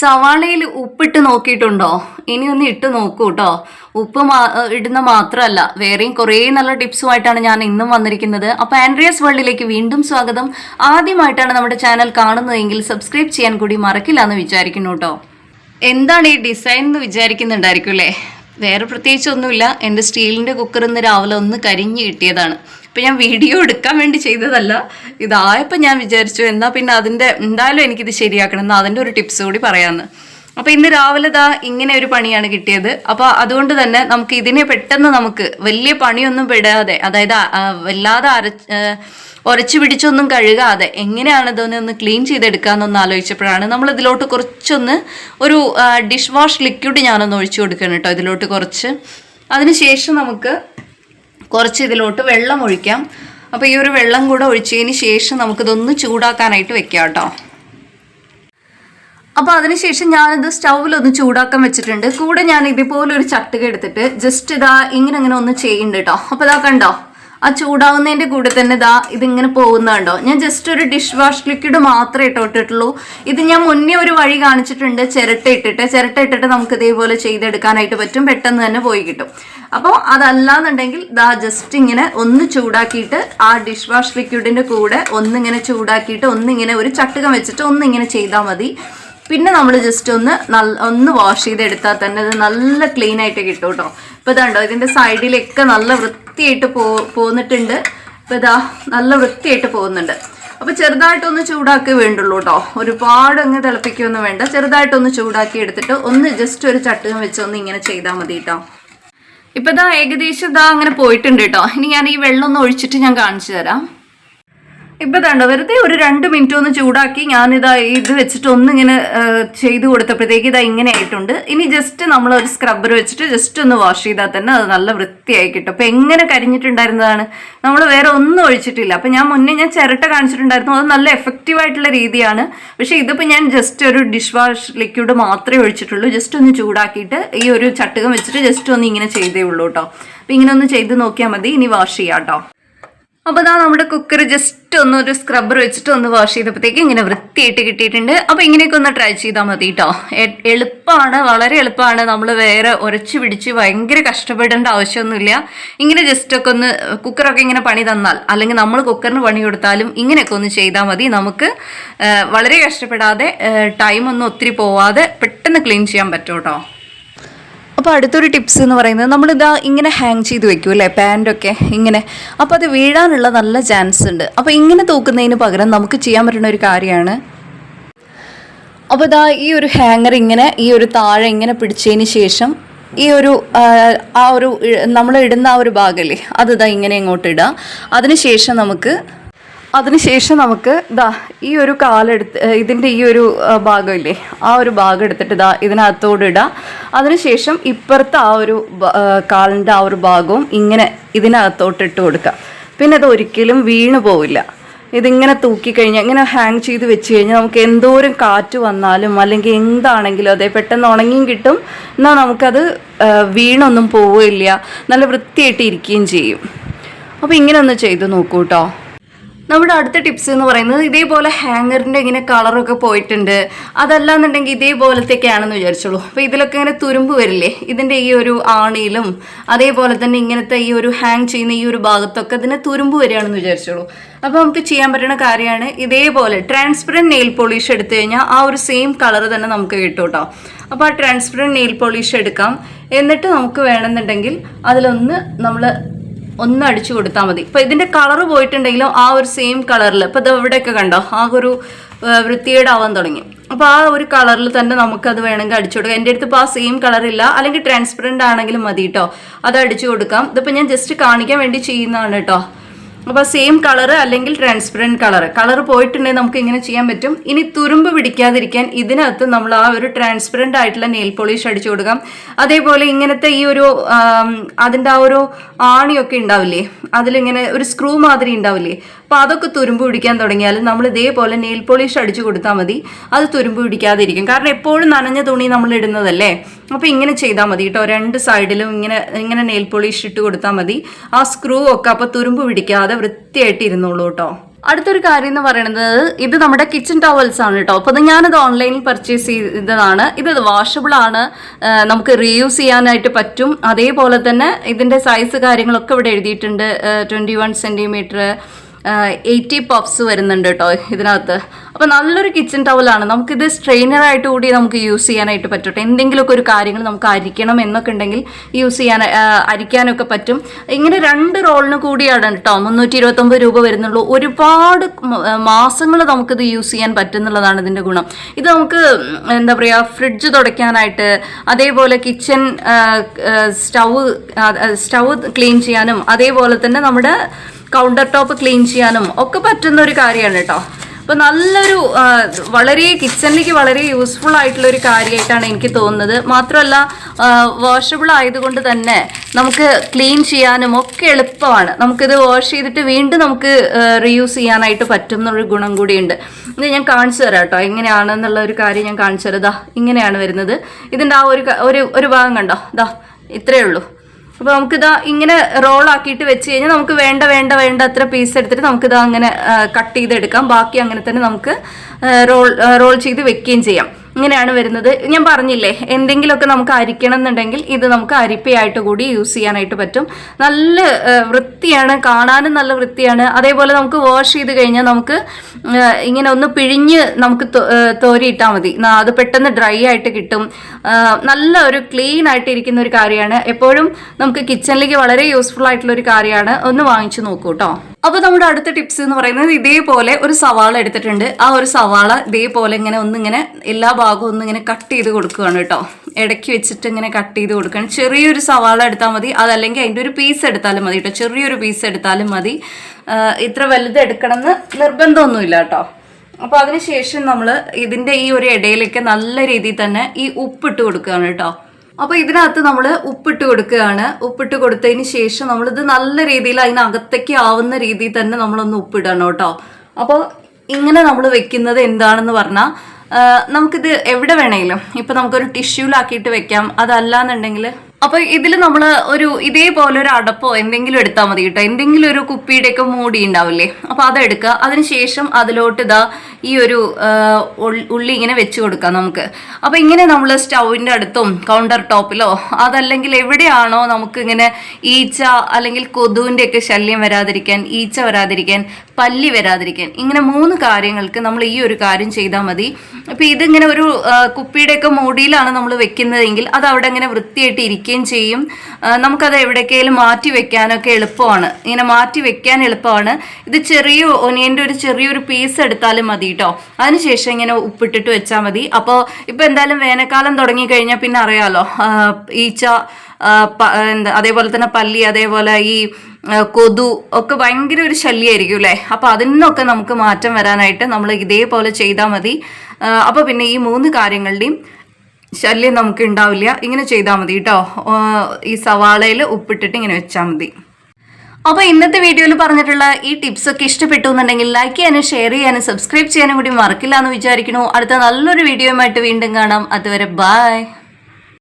സവാളയിൽ ഉപ്പിട്ട് നോക്കിയിട്ടുണ്ടോ? ഇനി ഒന്ന് ഇട്ട് നോക്കൂ കേട്ടോ ഉപ്പ് മാ- ഇടുന്ന മാത്രമല്ല. വേറെയും കുറേ നല്ല ടിപ്സുമായിട്ടാണ് ഞാൻ ഇന്നും വന്നിരിക്കുന്നത്. അപ്പോൾ ആൻഡ്രിയസ് വേൾഡിലേക്ക് വീണ്ടും സ്വാഗതം. ആദ്യമായിട്ടാണ് നമ്മുടെ ചാനൽ കാണുന്നതെങ്കിൽ സബ്സ്ക്രൈബ് ചെയ്യാൻ കൂടി മറക്കില്ല എന്ന് വിചാരിക്കുന്നു കേട്ടോ എന്താണ് ഈ ഡിസൈൻ എന്ന് വിചാരിക്കുന്നുണ്ടായിരിക്കും അല്ലേ വേറെ പ്രത്യേകിച്ചൊന്നുമില്ല എന്റെ സ്റ്റീലിന്റെ കുക്കർ ഇന്ന് രാവിലെ ഒന്ന് കരിഞ്ഞ് കിട്ടിയതാണ്. ഇപ്പം ഞാൻ വീഡിയോ എടുക്കാൻ വേണ്ടി ചെയ്തതല്ല. ഇതായപ്പോൾ ഞാൻ വിചാരിച്ചു എന്നാൽ പിന്നെ അതിന്റെ എന്തായാലും എനിക്കിത് ശരിയാക്കണം എന്നാൽ അതിന്റെ ഒരു ടിപ്സ് കൂടി പറയാമെന്ന് അപ്പോൾ ഇന്ന് രാവിലെ ദാ ഇങ്ങനെ ഒരു പണിയാണ് കിട്ടിയത്. അപ്പോൾ അതുകൊണ്ട് തന്നെ നമുക്ക് ഇതിനെ പെട്ടെന്ന് നമുക്ക് വലിയ പണിയൊന്നും പെടാതെ അതായത് വല്ലാതെ അര ഉരച്ചു പിടിച്ചൊന്നും കഴുകാതെ എങ്ങനെയാണ് ഇതൊന്ന് ഒന്ന് ക്ലീൻ ചെയ്തെടുക്കാമെന്നൊന്ന് ആലോചിച്ചപ്പോഴാണ് നമ്മൾ ഇതിലോട്ട് കുറച്ചൊന്ന് ഒരു ഡിഷ് വാഷ് ലിക്വിഡ് ഞാനൊന്ന് ഒഴിച്ചു കൊടുക്കണം കേട്ടോ ഇതിലോട്ട് കുറച്ച്. അതിനുശേഷം നമുക്ക് കുറച്ച് ഇതിലോട്ട് വെള്ളം ഒഴിക്കാം. അപ്പോൾ ഈ ഒരു വെള്ളം കൂടെ ഒഴിച്ചതിന് ശേഷം നമുക്കിതൊന്ന് ചൂടാക്കാനായിട്ട് വെക്കാം കേട്ടോ. അപ്പോൾ അതിനുശേഷം ഞാനിത് സ്റ്റൗവിലൊന്ന് ചൂടാക്കാൻ വെച്ചിട്ടുണ്ട്. കൂടെ ഞാൻ ഇതുപോലെ ഒരു ചട്ടുക എടുത്തിട്ട് ജസ്റ്റ് ഇതാ ഇങ്ങനെ അങ്ങനെ ഒന്ന് ചെയ്യുന്നുണ്ട് കേട്ടോ. അപ്പോൾ ഇതാ കണ്ടോ? ആ ചൂടാവുന്നതിന്റെ കൂടെ തന്നെ ഇതാ ഇതിങ്ങനെ പോകുന്നുണ്ടോ? ഞാൻ ജസ്റ്റ് ഒരു ഡിഷ് വാഷ് ലിക്വിഡ് മാത്രമേ ഇട്ടോട്ടിട്ടുള്ളൂ. ഇത് ഞാൻ മുന്നേ ഒരു വഴി കാണിച്ചിട്ടുണ്ട്. ചിരട്ട ഇട്ടിട്ട്. ചിരട്ട ഇട്ടിട്ട് നമുക്ക് ഇതേപോലെ ചെയ്തെടുക്കാനായിട്ട് പറ്റും. പെട്ടെന്ന് തന്നെ പോയി കിട്ടും. അപ്പോൾ അതല്ലാന്നുണ്ടെങ്കിൽ ദാ ജസ്റ്റ് ഇങ്ങനെ ഒന്ന് ചൂടാക്കിയിട്ട് ആ ഡിഷ് വാഷ് ലിക്വിഡിന്റെ കൂടെ ഒന്നിങ്ങനെ ചൂടാക്കിയിട്ട് ഒന്നിങ്ങനെ ഒരു ചട്ടുകം വെച്ചിട്ട് ഒന്നിങ്ങനെ ചെയ്താൽ മതി. പിന്നെ നമ്മൾ ജസ്റ്റ് ഒന്ന് ഒന്ന് വാഷ് ചെയ്തെടുത്താൽ തന്നെ ഇത് നല്ല ക്ലീൻ ആയിട്ട് കിട്ടും കേട്ടോ ഇപ്പോൾ ഇതാണ്ടോ ഇതിന്റെ സൈഡിലൊക്കെ നല്ല വൃത്തിയായിട്ട് പോ പോന്നിട്ടുണ്ട്. ഇപ്പോൾ ഇതാ നല്ല വൃത്തിയായിട്ട് പോകുന്നുണ്ട്. അപ്പോൾ ചെറുതായിട്ടൊന്ന് ചൂടാക്കി വേണ്ടുള്ളൂ കേട്ടോ ഒരുപാട് അങ്ങ് തിളപ്പിക്കുകയൊന്നും വേണ്ട. ചെറുതായിട്ടൊന്ന് ചൂടാക്കി എടുത്തിട്ട് ഒന്ന് ജസ്റ്റ് ഒരു ചട്ടുകം വെച്ച് ഒന്ന് ഇങ്ങനെ ചെയ്താൽ മതി കേട്ടോ ഇപ്പൊ ഇതാ ഏകദേശം ഇതാ അങ്ങനെ പോയിട്ടുണ്ട് കേട്ടോ. ഇനി ഞാൻ ഈ വെള്ളം ഒന്ന് ഒഴിച്ചിട്ട് ഞാൻ കാണിച്ചു തരാം. ഇപ്പൊ തണ്ട വെറുതെ ഒരു രണ്ട് മിനിറ്റ് ഒന്ന് ചൂടാക്കി ഞാനിതാ ഇത് വെച്ചിട്ട് ഒന്നിങ്ങനെ ചെയ്ത് കൊടുത്തപ്പോഴത്തേക്ക് ഇതാ ഇങ്ങനെ ആയിട്ടുണ്ട്. ഇനി ജസ്റ്റ് നമ്മൾ ഒരു സ്ക്രബ്ബർ വെച്ചിട്ട് ജസ്റ്റ് ഒന്ന് വാഷ് ചെയ്താൽ തന്നെ അത് നല്ല വൃത്തിയായി കിട്ടും. അപ്പൊ എങ്ങനെ കരിഞ്ഞിട്ടുണ്ടായിരുന്നതാണ്? നമ്മൾ വേറെ ഒന്നും ഒഴിച്ചിട്ടില്ല. അപ്പൊ ഞാൻ മുന്നേ ഞാൻ ചിരട്ട കാണിച്ചിട്ടുണ്ടായിരുന്നു. അത് നല്ല എഫക്റ്റീവ് ആയിട്ടുള്ള രീതിയാണ്. പക്ഷെ ഇതിപ്പോൾ ഞാൻ ജസ്റ്റ് ഒരു ഡിഷ് വാഷ് ലിക്വിഡ് മാത്രമേ ഒഴിച്ചിട്ടുള്ളൂ. ജസ്റ്റ് ഒന്ന് ചൂടാക്കിയിട്ട് ഈ ഒരു ചട്ടുകം വെച്ചിട്ട് ജസ്റ്റ് ഒന്ന് ഇങ്ങനെ ചെയ്തേ ഉള്ളൂ കേട്ടോ. അപ്പൊ ഇങ്ങനെ ഒന്ന് ചെയ്ത് നോക്കിയാൽ മതി. ഇനി വാഷ് ചെയ്യാം കേട്ടോ. അപ്പോൾ ഇതാ നമ്മുടെ കുക്കർ ജസ്റ്റ് ഒന്ന് ഒരു സ്ക്രബ്ബർ വെച്ചിട്ട് ഒന്ന് വാഷ് ചെയ്തപ്പോഴത്തേക്ക് ഇങ്ങനെ വൃത്തിയായിട്ട് കിട്ടിയിട്ടുണ്ട്. അപ്പോൾ ഇങ്ങനെയൊക്കെ ഒന്ന് ട്രൈ ചെയ്താൽ മതി കേട്ടോ എളുപ്പമാണ് വളരെ എളുപ്പമാണ് നമ്മൾ വേറെ ഉരച്ച് പിടിച്ച് ഭയങ്കര കഷ്ടപ്പെടേണ്ട ആവശ്യമൊന്നുമില്ല. ഇങ്ങനെ ജസ്റ്റ് ഒക്കെ ഒന്ന് കുക്കറൊക്കെ ഇങ്ങനെ പണി തന്നാൽ അല്ലെങ്കിൽ നമ്മൾ കുക്കറിന് പണി കൊടുത്താലും ഇങ്ങനെയൊക്കെ ഒന്ന് ചെയ്താൽ മതി. നമുക്ക് വളരെ കഷ്ടപ്പെടാതെ ടൈമൊന്നും ഒത്തിരി പോവാതെ പെട്ടെന്ന് ക്ലീൻ ചെയ്യാൻ പറ്റും കേട്ടോ അപ്പോൾ അടുത്തൊരു ടിപ്സ് എന്ന് പറയുന്നത് നമ്മളിതാ ഇങ്ങനെ ഹാങ് ചെയ്ത് വെക്കും അല്ലേ? പാന്റൊക്കെ ഇങ്ങനെ. അപ്പോൾ അത് വീഴാനുള്ള നല്ല ചാൻസ് ഉണ്ട്. അപ്പോൾ ഇങ്ങനെ തൂക്കുന്നതിന് പകരം നമുക്ക് ചെയ്യാൻ പറ്റുന്ന ഒരു കാര്യമാണ്. അപ്പോൾ ഇതാ ഈ ഒരു ഹാങ്ങർ ഇങ്ങനെ ഈ ഒരു താഴെ ഇങ്ങനെ പിടിച്ചതിന് ശേഷം ഈ ഒരു ആ, ഒരു നമ്മൾ ഇടുന്ന ആ ഒരു ഭാഗമല്ലേ അതിതാ ഇങ്ങനെ ഇങ്ങോട്ട് ഇടുക അതിനുശേഷം നമുക്ക് അതിനുശേഷം നമുക്ക് ഇതാ ഈ ഒരു കാലെടുത്ത് ഇതിന്റെ ഈ ഒരു ഭാഗം ഭാഗമില്ലേ ആ ഒരു ഭാഗം എടുത്തിട്ട് ഇതാ ഇതിനകത്തോട് ഇടുക അതിനുശേഷം ഇപ്പുറത്തെ ആ ഒരു കാലിന്റെ ആ ഒരു ഭാഗവും ഇങ്ങനെ ഇതിനകത്തോട്ട് ഇട്ട് കൊടുക്കുക പിന്നെ അത് ഒരിക്കലും വീണു പോവില്ല. ഇതിങ്ങനെ തൂക്കിക്കഴിഞ്ഞാൽ ഇങ്ങനെ ഹാങ് ചെയ്ത് വെച്ച് കഴിഞ്ഞാൽ നമുക്ക് എന്തോരം കാറ്റ് വന്നാലും അല്ലെങ്കിൽ എന്താണെങ്കിലും അതേ പെട്ടെന്ന് ഉണങ്ങിയും കിട്ടും. എന്നാൽ നമുക്കത് വീണൊന്നും പോവുകയില്ല. നല്ല വൃത്തിയായിട്ട് ഇരിക്കുകയും ചെയ്യും. അപ്പോൾ ഇങ്ങനെ ഒന്ന് ചെയ്ത് നോക്കൂ കേട്ടോ നമ്മുടെ അടുത്ത ടിപ്സ് എന്ന് പറയുന്നത് ഇതേപോലെ ഹാങ്ങറിന്റെ ഇങ്ങനെ കളറൊക്കെ പോയിട്ടുണ്ട്. അതല്ല എന്നുണ്ടെങ്കിൽ ഇതേപോലത്തെയൊക്കെയാണെന്ന് വിചാരിച്ചോളൂ. അപ്പോൾ ഇതിലൊക്കെ ഇങ്ങനെ തുരുമ്പ് വരില്ലേ? ഇതിന്റെ ഈ ഒരു ആണിയിലും അതേപോലെ തന്നെ ഇങ്ങനത്തെ ഈ ഒരു ഹാങ് ചെയ്യുന്ന ഈ ഒരു ഭാഗത്തൊക്കെ ഇതിന് തുരുമ്പ് വരികയാണെന്ന് വിചാരിച്ചോളൂ. അപ്പോൾ നമുക്ക് ചെയ്യാൻ പറ്റുന്ന കാര്യമാണ് ഇതേപോലെ ട്രാൻസ്പെറന്റ് നെയിൽ പോളിഷ് എടുത്തു കഴിഞ്ഞാൽ ആ ഒരു സെയിം കളർ തന്നെ നമുക്ക് കിട്ടും കേട്ടോ. അപ്പോൾ ആ ട്രാൻസ്പെറന്റ് നെയിൽ പോളിഷ് എടുക്കാം. എന്നിട്ട് നമുക്ക് വേണമെന്നുണ്ടെങ്കിൽ അതിലൊന്ന് നമ്മൾ ഒന്ന് അടിച്ചു കൊടുത്താൽ മതി. ഇപ്പം ഇതിന്റെ കളർ പോയിട്ടുണ്ടെങ്കിലും ആ ഒരു സെയിം കളറിൽ ഇപ്പം ഇത് ഇവിടെയൊക്കെ കണ്ടോ ആ ഒരു വൃത്തികേടാവാൻ തുടങ്ങി. അപ്പോൾ ആ ഒരു കളറിൽ തന്നെ നമുക്കത് വേണമെങ്കിൽ അടിച്ചു കൊടുക്കാം. എന്റെ അടുത്ത് ഇപ്പോൾ ആ സെയിം കളറില്ല അല്ലെങ്കിൽ ട്രാൻസ്പെറന്റ് ആണെങ്കിലും മതി കേട്ടോ അത് അടിച്ചു കൊടുക്കാം. ഇതിപ്പോൾ ഞാൻ ജസ്റ്റ് കാണിക്കാൻ വേണ്ടി ചെയ്യുന്നതാണ് കേട്ടോ അപ്പോൾ സെയിം കളർ അല്ലെങ്കിൽ ട്രാൻസ്പെറന്റ് കളർ കളർ പോയിട്ടുണ്ടെങ്കിൽ നമുക്ക് ഇങ്ങനെ ചെയ്യാൻ പറ്റും. ഇനി തുരുമ്പ് പിടിക്കാതിരിക്കാൻ ഇതിനകത്ത് നമ്മൾ ആ ഒരു ട്രാൻസ്പെറന്റ് ആയിട്ടുള്ള നെയിൽ പോളിഷ് അടിച്ചു കൊടുക്കാം. അതേപോലെ ഇങ്ങനത്തെ ഈ ഒരു അതിന്റെ ആ ഒരു ആണിയൊക്കെ ഉണ്ടാവില്ലേ? അതിലിങ്ങനെ ഒരു സ്ക്രൂ മാതിരി ഉണ്ടാവില്ലേ? അപ്പോൾ അതൊക്കെ തുരുമ്പ് പിടിക്കാൻ തുടങ്ങിയാൽ നമ്മൾ ഇതേപോലെ നെയിൽ പോളിഷ് അടിച്ചു കൊടുത്താൽ മതി. അത് തുരുമ്പ് പിടിക്കാതിരിക്കും. കാരണം എപ്പോഴും നനഞ്ഞ തുണി നമ്മൾ ഇടുന്നതല്ലേ? അപ്പോൾ ഇങ്ങനെ ചെയ്താൽ മതി കേട്ടോ. രണ്ട് സൈഡിലും ഇങ്ങനെ ഇങ്ങനെ നെയിൽ പോളിഷ് ഇട്ട് കൊടുത്താൽ മതി. ആ സ്ക്രൂ ഒക്കെ അപ്പോൾ തുരുമ്പ് പിടിക്കാതെ വൃത്തിയായിട്ട് ഇരുന്നോളൂ കേട്ടോ. അടുത്തൊരു കാര്യം എന്ന് പറയുന്നത് ഇത് നമ്മുടെ കിച്ചൺ ടവൽസ് ആണ് കേട്ടോ. അപ്പോൾ ഞാനത് ഓൺലൈനിൽ പർച്ചേസ് ചെയ്തതാണ്. ഇത് വാഷബിൾ ആണ്. നമുക്ക് റീയൂസ് ചെയ്യാനായിട്ട് പറ്റും. അതേപോലെ തന്നെ ഇതിന്റെ സൈസ് കാര്യങ്ങളൊക്കെ ഇവിടെ എഴുതിയിട്ടുണ്ട്. Twenty one centimetre eighty puffs വരുന്നുണ്ട് കേട്ടോ ഇതിനകത്ത്. അപ്പോൾ നല്ലൊരു കിച്ചൺ ടവലാണ് നമുക്കിത് സ്ട്രെയിനറായിട്ട് കൂടി നമുക്ക് യൂസ് ചെയ്യാനായിട്ട് പറ്റട്ടെ. എന്തെങ്കിലുമൊക്കെ ഒരു കാര്യങ്ങൾ നമുക്ക് അരിക്കണം എന്നൊക്കെ ഉണ്ടെങ്കിൽ യൂസ് ചെയ്യാൻ അരിക്കാനൊക്കെ പറ്റും. ഇങ്ങനെ രണ്ട് റോളിന് കൂടിയാണ് കേട്ടോ മുന്നൂറ്റി ഇരുപത്തൊമ്പത് രൂപ വരുന്നുള്ളൂ. ഒരുപാട് മാസങ്ങൾ നമുക്കിത് യൂസ് ചെയ്യാൻ പറ്റുന്നുള്ളതാണ് ഇതിന്റെ ഗുണം. ഇത് നമുക്ക് എന്താ പറയുക ഫ്രിഡ്ജ് തുടയ്ക്കാനായിട്ട് അതേപോലെ കിച്ചൺ സ്റ്റൗ സ്റ്റൗ ക്ലീൻ ചെയ്യാനും അതേപോലെ തന്നെ നമ്മുടെ കൗണ്ടർ ടോപ്പ് ക്ലീൻ ചെയ്യാനും ഒക്കെ പറ്റുന്ന ഒരു കാര്യമാണ് കേട്ടോ അപ്പോൾ നല്ലൊരു വളരെ കിച്ചണിലേക്ക് വളരെ യൂസ്ഫുൾ ആയിട്ടുള്ള ഒരു കാര്യമായിട്ടാണ് എനിക്ക് തോന്നുന്നത്. മാത്രമല്ല വാഷബിൾ ആയതുകൊണ്ട് തന്നെ നമുക്ക് ക്ലീൻ ചെയ്യാനും ഒക്കെ എളുപ്പമാണ്. നമുക്കിത് വാഷ് ചെയ്തിട്ട് വീണ്ടും നമുക്ക് റീയൂസ് ചെയ്യാനായിട്ട് പറ്റും എന്നൊരു ഗുണം കൂടിയുണ്ട്. ഇത് ഞാൻ കാണിച്ചു തരാം കേട്ടോ എങ്ങനെയാണെന്നുള്ള ഒരു കാര്യം ഞാൻ കാണിച്ചു തരാം. ദാ ഇങ്ങനെയാണ് വരുന്നത്. ഇതിന്റെ ആ ഒരു ഒരു ഭാഗം കണ്ടോ? ദാ ഇത്രയേ ഉള്ളൂ. അപ്പോൾ നമുക്കിതാ ഇങ്ങനെ റോൾ ആക്കിയിട്ട് വെച്ച് കഴിഞ്ഞാൽ നമുക്ക് വേണ്ട വേണ്ട വേണ്ട അത്ര പീസ് എടുത്തിട്ട് നമുക്കിതാ അങ്ങനെ കട്ട് ചെയ്തെടുക്കാം. ബാക്കി അങ്ങനെ തന്നെ നമുക്ക് റോൾ റോൾ ചെയ്ത് വെക്കുകയും ചെയ്യാം. ഇങ്ങനെയാണ് വരുന്നത്. ഞാൻ പറഞ്ഞില്ലേ എന്തെങ്കിലുമൊക്കെ നമുക്ക് അരിക്കണം എന്നുണ്ടെങ്കിൽ ഇത് നമുക്ക് അരിപ്പയായിട്ട് കൂടി യൂസ് ചെയ്യാനായിട്ട് പറ്റും. നല്ല വൃത്തിയാണ് കാണാനും നല്ല വൃത്തിയാണ്. അതേപോലെ നമുക്ക് വാഷ് ചെയ്ത് കഴിഞ്ഞാൽ നമുക്ക് ഇങ്ങനെ ഒന്ന് പിഴിഞ്ഞ് നമുക്ക് തോരിയിട്ടാൽ മതി. അത് പെട്ടെന്ന് ഡ്രൈ ആയിട്ട് കിട്ടും. നല്ല ഒരു ക്ലീൻ ആയിട്ട് ഇരിക്കുന്ന ഒരു കാര്യമാണ്. എപ്പോഴും നമുക്ക് കിച്ചണിലേക്ക് വളരെ യൂസ്ഫുൾ ആയിട്ടുള്ള ഒരു കാര്യമാണ്. ഒന്ന് വാങ്ങിച്ചു നോക്കൂ കേട്ടോ അപ്പോൾ നമ്മുടെ അടുത്ത ടിപ്സ് എന്ന് പറയുന്നത് ഇതേപോലെ ഒരു സവാള എടുത്തിട്ടുണ്ട്. ആ ഒരു സവാള ഇതേപോലെ ഇങ്ങനെ ഒന്നിങ്ങനെ എല്ലാ ഭാഗവും ഒന്നിങ്ങനെ കട്ട് ചെയ്ത് കൊടുക്കുകയാണ് കേട്ടോ. ഇടയ്ക്ക് വെച്ചിട്ട് ഇങ്ങനെ കട്ട് ചെയ്ത് കൊടുക്കണം ചെറിയൊരു സവാള എടുത്താൽ മതി. അതല്ലെങ്കിൽ അതിന്റെ ഒരു പീസ് എടുത്താലും മതി കേട്ടോ. ചെറിയൊരു പീസ് എടുത്താലും മതി. ഇത്ര വലുത് എടുക്കണമെന്ന് നിർബന്ധമൊന്നുമില്ല കേട്ടോ. അപ്പോൾ അതിനുശേഷം നമ്മൾ ഇതിന്റെ ഈ ഒരു ഇടയിലേക്ക് നല്ല രീതിയിൽ തന്നെ ഈ ഉപ്പിട്ട് കൊടുക്കുകയാണ് കേട്ടോ. അപ്പോൾ ഇതിനകത്ത് നമ്മൾ ഉപ്പിട്ട് കൊടുക്കുകയാണ്. ഉപ്പിട്ട് കൊടുത്തതിന് ശേഷം നമ്മളിത് നല്ല രീതിയിൽ അതിനകത്തേക്ക് ആവുന്ന രീതിയിൽ തന്നെ നമ്മളൊന്ന് ഉപ്പിടണം കേട്ടോ. അപ്പോൾ ഇങ്ങനെ നമ്മൾ വെക്കുന്നത് എന്താണെന്ന് പറഞ്ഞാൽ നമുക്കിത് എവിടെ വേണമെങ്കിലും ഇപ്പം നമുക്കൊരു ടിഷ്യൂലാക്കിയിട്ട് വെക്കാം. അതല്ലാന്നുണ്ടെങ്കിൽ അപ്പോൾ ഇതിൽ നമ്മൾ ഒരു ഇതേപോലെ ഒരു അടപ്പോ എന്തെങ്കിലും എടുത്താൽ മതി കേട്ടോ. എന്തെങ്കിലും ഒരു കുപ്പിയുടെയൊക്കെ മൂടി ഉണ്ടാവില്ലേ? അപ്പൊ അതെടുക്കുക അതിനുശേഷം അതിലോട്ട് ഇതാ ഈ ഒരു ഉള്ളി ഇങ്ങനെ വെച്ച് കൊടുക്കാം നമുക്ക്. അപ്പൊ ഇങ്ങനെ നമ്മൾ സ്റ്റൗവിന്റെ അടുത്തും കൗണ്ടർ ടോപ്പിലോ അതല്ലെങ്കിൽ എവിടെയാണോ നമുക്ക് ഇങ്ങനെ ഈച്ച അല്ലെങ്കിൽ കൊതുവിന്റെ ഒക്കെ ശല്യം വരാതിരിക്കാൻ ഈച്ച വരാതിരിക്കാൻ പല്ലി വരാതിരിക്കാൻ. ഇങ്ങനെ മൂന്ന് കാര്യങ്ങൾക്ക് നമ്മൾ ഈ ഒരു കാര്യം ചെയ്താൽ മതി. അപ്പോൾ ഇതിങ്ങനെ ഒരു കുപ്പിയുടെ കുപ്പിയുടെയൊക്കെ മൂടിയിലാണ് നമ്മൾ വെക്കുന്നതെങ്കിൽ അത് അവിടെ ഇങ്ങനെ വൃത്തിയായിട്ട് ഇരിക്കുകയും ചെയ്യും. നമുക്കത് എവിടേക്കെങ്കിലും മാറ്റി വെക്കാനൊക്കെ എളുപ്പമാണ്. ഇങ്ങനെ മാറ്റി വെക്കാൻ എളുപ്പമാണ്. ഇത് ചെറിയ ഒനിയന്റെ ഒരു ചെറിയൊരു പീസ് എടുത്താലും മതി കേട്ടോ അതിനുശേഷം ഇങ്ങനെ ഉപ്പിട്ടിട്ട് വെച്ചാൽ മതി. അപ്പോൾ ഇപ്പോൾ എന്തായാലും വേനൽക്കാലം തുടങ്ങിക്കഴിഞ്ഞാൽ പിന്നെ അറിയാലോ ആ, ഈച്ച എന്താ അതേപോലെ തന്നെ പല്ലി അതേപോലെ ഈ കൊതു ഒക്കെ ഭയങ്കര ഒരു ശല്യമായിരിക്കും അല്ലേ? അപ്പോൾ അതിൽ നിന്നൊക്കെ നമുക്ക് മാറ്റം വരാനായിട്ട് നമ്മൾ ഇതേപോലെ ചെയ്താൽ മതി. അപ്പോൾ പിന്നെ ഈ മൂന്ന് കാര്യങ്ങളുടെയും ശല്യം നമുക്ക് ഉണ്ടാവില്ല. ഇങ്ങനെ ചെയ്താൽ മതി കേട്ടോ. ഈ സവാളയിൽ ഉപ്പിട്ടിട്ട് ഇങ്ങനെ വെച്ചാൽ മതി. അപ്പോൾ ഇന്നത്തെ വീഡിയോയിൽ പറഞ്ഞിട്ടുള്ള ഈ ടിപ്സ് ഒക്കെ ഇഷ്ടപ്പെട്ടു എന്നുണ്ടെങ്കിൽ ലൈക്ക് ചെയ്യാനും ഷെയർ ചെയ്യാനും സബ്സ്ക്രൈബ് ചെയ്യാനും കൂടി മറക്കില്ല എന്ന് വിചാരിക്കുന്നു. അടുത്ത നല്ലൊരു വീഡിയോയുമായിട്ട് വീണ്ടും കാണാം. അതുവരെ ബൈ